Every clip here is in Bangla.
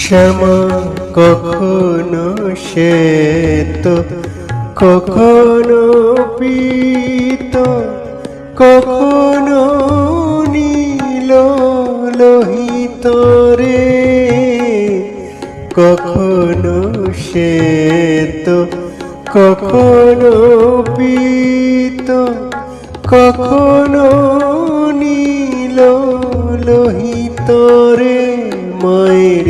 শ্যামা, কখনো তো কখনো পিত, কখনো নীল লোহিত রে, কখনো তো কখনো পিত, কখনো নীল লোহিত রে মায়ের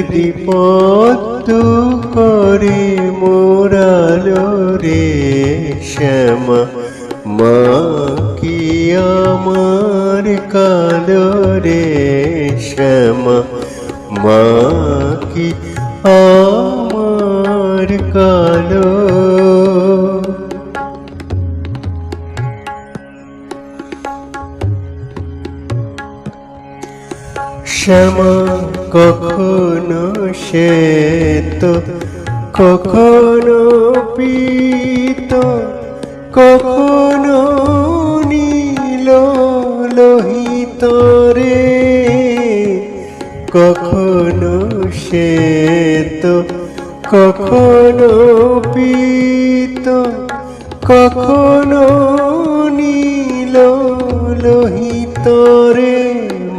হৃদি তু করে মোরালো রে শ্যামা। মা কি আমার কালো রে শ্যামা। মা কি আমার কালো শ্যামা, কখনো সে তো, কখনো পিত কখনো নীল লোহিত রে, কখনো সে তো, কখনো পিত কখনো নীল লোহিত রে।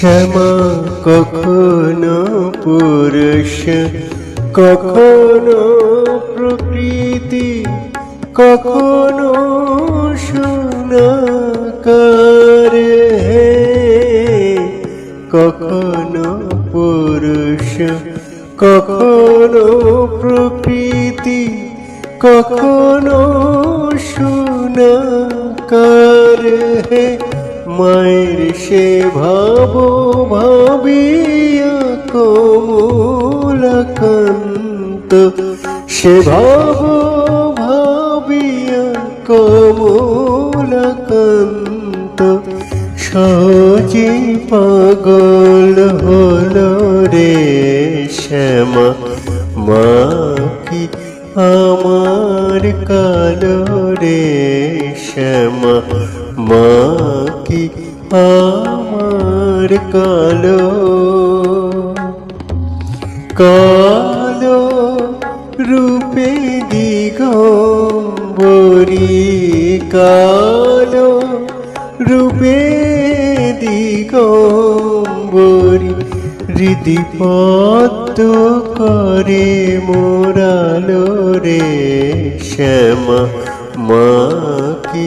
শ্যামা কখনো পুরুষ কখনো প্রকৃতি কখনো সোনাকার কখনো পুরুষ কখনো প্রকৃতি কখনো সোনাকার মায়ের সে ভাব ভাবিয়া কমলাকান্ত, সে ভাব ভাবিয়া কমলাকান্ত সহজে পাগল হলো রে শ্যামা, মা কি আমার কালো রে শ্যামা মা কি আমার কালো কালো রূপে দিগম্বরী, কালো রূপে দিগম্বরী হৃদি পদ্ম করে মোরালো রে, শ্যামা মা কি